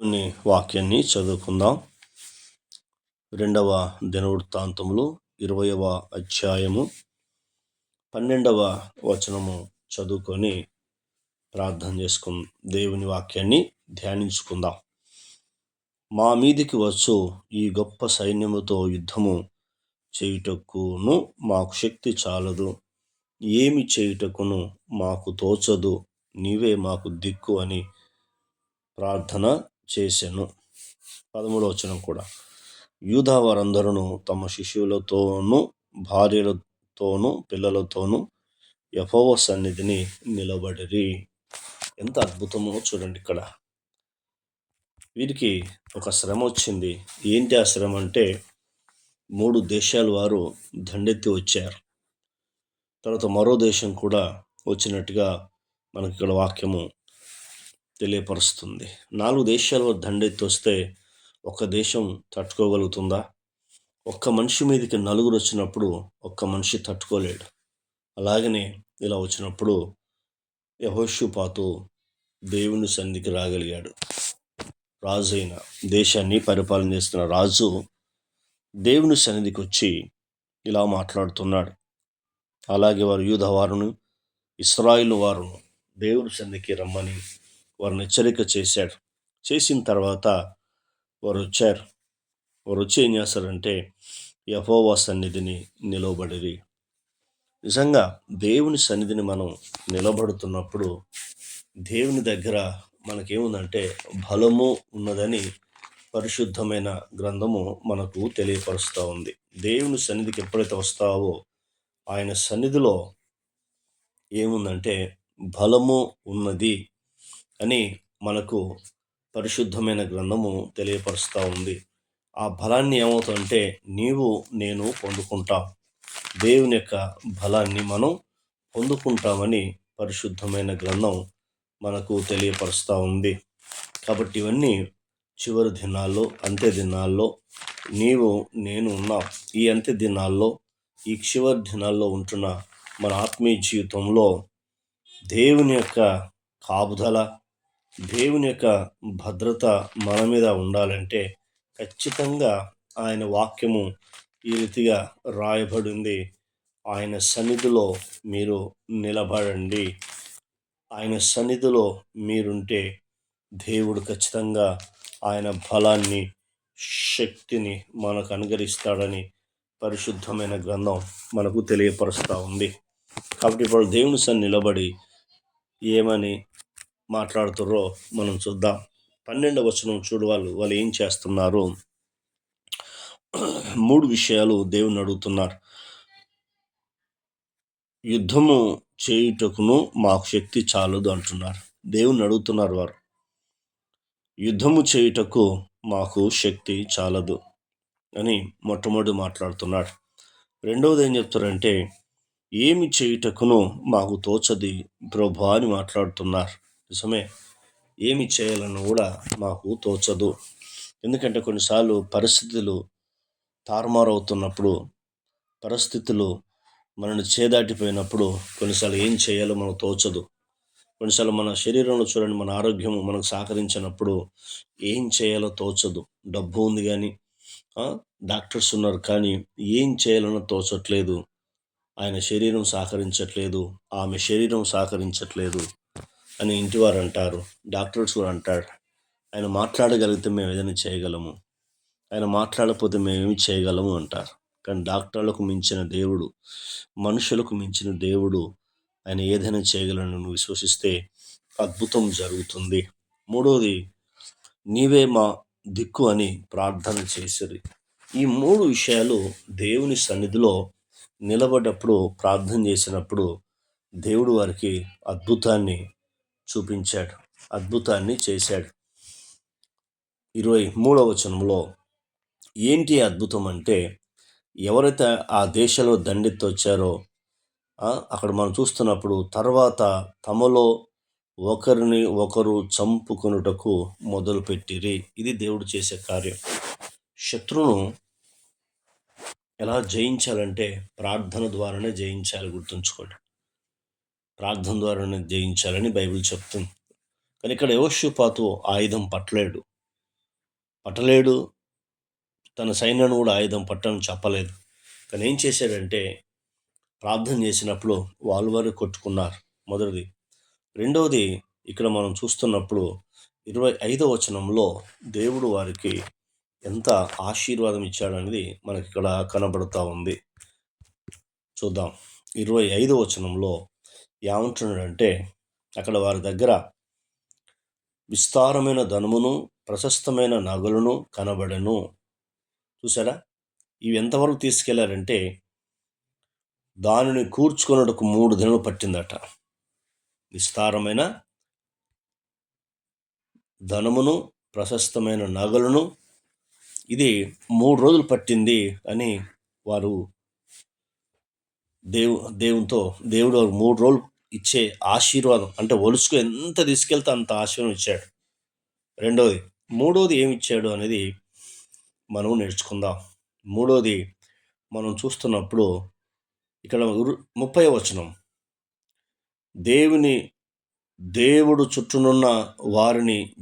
కొన్ని వాక్యాన్ని చదువుకుందాం. రెండవ దినవృత్తాంతములు ఇరవయవ అధ్యాయము. పన్నెండవ వచనము చదువుకొని ప్రార్థన చేసుకుందాం దేవుని వాక్యాన్ని ధ్యానించుకుందాం. మా మీదికి వచ్చు ఈ గొప్ప సైన్యముతో యుద్ధము చేయుటకును మాకు శక్తి చాలదు. ఏమి చేయుటకును మాకు తోచదు. నీవే మాకు దిక్కు అని ప్రార్థన చేశాను పదమూడవ వచనం కూడా. యూదా వారందరూ తమ శిష్యులతోనూ భార్యలతోనూ పిల్లలతోనూ యహోవ సన్నిధిని నిలబడిరి. ఎంత అద్భుతమో చూడండి ఇక్కడ. వీరికి ఒక శ్రమ వచ్చింది. ఏంటి ఆ శ్రమ అంటే మూడు దేశాల వారు దండెత్తి వచ్చారు. తర్వాత మరో దేశం కూడా వచ్చినట్టుగా మనకి ఇక్కడ వాక్యము తెలియపరుస్తుంది. నాలుగు దేశాల్లో దండెత్తి వస్తే ఒక దేశం తట్టుకోగలుగుతుందా? ఒక్క మనిషి మీదకి నలుగురు వచ్చినప్పుడు ఒక్క మనిషి తట్టుకోలేడు. అలాగనే ఇలా వచ్చినప్పుడు యహోషుపాతు దేవుని సన్నిధికి రాగలిగాడు. రాజు అయిన దేశాన్ని పరిపాలన చేస్తున్న రాజు దేవుని సన్నిధికి వచ్చి ఇలా మాట్లాడుతున్నాడు. అలాగే వారు యూధ వారును ఇస్రాయిల్ వారును దేవుని సన్నిధికి రమ్మని వారిని హెచ్చరిక చేశాడు. చేసిన తర్వాత వారు వచ్చారు. వారు వచ్చి ఏం చేస్తారంటే యహోవా సన్నిధిని నిలబడిరి నిజంగా దేవుని సన్నిధిని మనం నిలబడుతున్నప్పుడు దేవుని దగ్గర మనకేముందంటే బలము ఉన్నదని పరిశుద్ధమైన గ్రంథము మనకు తెలియపరుస్తూ ఉంది. దేవుని సన్నిధికి ఎప్పుడైతే వస్తావో ఆయన సన్నిధిలో ఏముందంటే బలము ఉన్నది అని మనకు పరిశుద్ధమైన గ్రంథము తెలియపరుస్తూ ఉంది. ఆ బలాన్ని ఏమవుతుందంటే నీవు నేను పొందుకుంటాం. దేవుని యొక్క బలాన్ని మనం పొందుకుంటామని పరిశుద్ధమైన గ్రంథం మనకు తెలియపరుస్తూ ఉంది. కాబట్టి ఇవన్నీ చివరి దినాల్లో అంత్య దినాల్లో నీవు నేను ఉన్నా. ఈ అంత్య దినాల్లో ఈ చివరి దినాల్లో ఉంటున్న మన ఆత్మీయ జీవితంలో దేవుని యొక్క కాపుదల దేవుని యొక్క భద్రత మన మీద ఉండాలంటే ఖచ్చితంగా ఆయన వాక్యము ఈ రీతిగా రాయబడింది. ఆయన సన్నిధిలో మీరు నిలబడండి. ఆయన సన్నిధిలో మీరుంటే దేవుడు ఖచ్చితంగా ఆయన బలాన్ని శక్తిని మనకు అనుగరిస్తాడని పరిశుద్ధమైన గ్రంథం మనకు తెలియపరుస్తూ ఉంది. కాబట్టి ఇప్పుడు దేవుని సన్ని నిలబడి ఏమని మాట్లాడుతుర్రో మనం చూద్దాం. పన్నెండవ వచనం చూడు వాళ్ళు వాళ్ళు ఏం చేస్తున్నారు? మూడు విషయాలు దేవుని అడుగుతున్నారు. యుద్ధము చేయుటకును మాకు శక్తి చాలదు అంటున్నారు. దేవుని అడుగుతున్నారు వారు. యుద్ధము చేయుటకు మాకు శక్తి చాలదు అని మొట్టమొదటి మాట్లాడుతున్నాడు. రెండవది ఏం చెప్తారంటే ఏమి చేయుటకును మాకు తోచది ప్రభా అని మాట్లాడుతున్నారు. నిజమే ఏమి చేయాలన్నా కూడా మాకు తోచదు. ఎందుకంటే కొన్నిసార్లు పరిస్థితులు తారుమారవుతున్నప్పుడు పరిస్థితులు మనల్ని చేదాటిపోయినప్పుడు కొన్నిసార్లు ఏం చేయాలో మనకు తోచదు. కొన్నిసార్లు మన శరీరంలో చూడండి మన ఆరోగ్యం మనకు సహకరించినప్పుడు ఏం చేయాలో తోచదు. డబ్బు ఉంది కానీ డాక్టర్స్ ఉన్నారు కానీ ఏం చేయాలనో తోచట్లేదు. ఆయన శరీరం సహకరించట్లేదు ఆమె శరీరం సహకరించట్లేదు. అని ఇంటివారు అంటారు డాక్టర్స్ కూడా అంటారు. ఆయన మాట్లాడగలిగితే మేము ఏదైనా చేయగలము. ఆయన మాట్లాడకపోతే మేమేమి చేయగలము అంటారు. కానీ డాక్టర్లకు మించిన దేవుడు మనుషులకు మించిన దేవుడు ఆయన ఏదైనా చేయగలను నువ్వు విశ్వసిస్తే అద్భుతం జరుగుతుంది. మూడోది నీవే మా దిక్కు అని ప్రార్థన చేసేది ఈ మూడు విషయాలు దేవుని సన్నిధిలో నిలబడ్డప్పుడు ప్రార్థన చేసినప్పుడు దేవుడు వారికి అద్భుతాన్ని చూపించాడు. అద్భుతాన్ని చేశాడు. ఇరవై మూడవ వచనంలో ఏంటి అద్భుతం అంటే ఎవరైతే ఆ దేశంలో దండెత్తొచ్చారో అక్కడ మనం చూస్తున్నప్పుడు తర్వాత తమలో ఒకరిని ఒకరు చంపుకొనుటకు మొదలుపెట్టిరి. ఇది దేవుడు చేసే కార్యం. శత్రువును ఎలా జయించాలంటే ప్రార్థన ద్వారానే జయించాలి గుర్తుంచుకోండి. ప్రార్థన ద్వారానే జయించాలని బైబిల్ చెప్తుంది. కానీ ఇక్కడ యోషుపాతు ఆయుధం పట్టలేడు. పట్టలేడు. తన సైన్యాన్ని కూడా ఆయుధం పట్టని చెప్పలేదు. కానీ ఏం చేశాడంటే ప్రార్థన చేసినప్పుడు వాళ్ళు వారు కొట్టుకున్నారు మొదటిది. రెండవది ఇక్కడ మనం చూస్తున్నప్పుడు ఇరవై ఐదో వచనంలో దేవుడు వారికి ఎంత ఆశీర్వాదం ఇచ్చాడనేది మనకి ఇక్కడ కనబడుతూ ఉంది. చూద్దాం. ఇరవై ఐదో వచనంలో ఏమంటున్నాడంటే అక్కడ వారి దగ్గర విస్తారమైన ధనమును ప్రశస్తమైన నగలను కనబడను. చూసారా ఇవి ఎంతవరకు తీసుకెళ్ళారంటే దానిని కూర్చుకొనుటకు మూడు దినాలు పట్టిందట. విస్తారమైన ధనమును ప్రశస్తమైన నగలను ఇది మూడు రోజులు పట్టింది అని వారు దేవు దేవునితో దేవుడు వారు మూడు రోజులు ఇచ్చే ఆశీర్వాదం. అంటే ఒలుసుకు ఎంత తీసుకెళ్తే అంత ఆశీర్వాదం ఇచ్చాడు. రెండవది మూడవది ఏమి ఇచ్చాడు అనేది మనం నేర్చుకుందాం. మూడవది మనం చూస్తున్నప్పుడు ఇక్కడ ముప్పై వచనం. దేవుని దేవుడు చుట్టూనున్న వారిని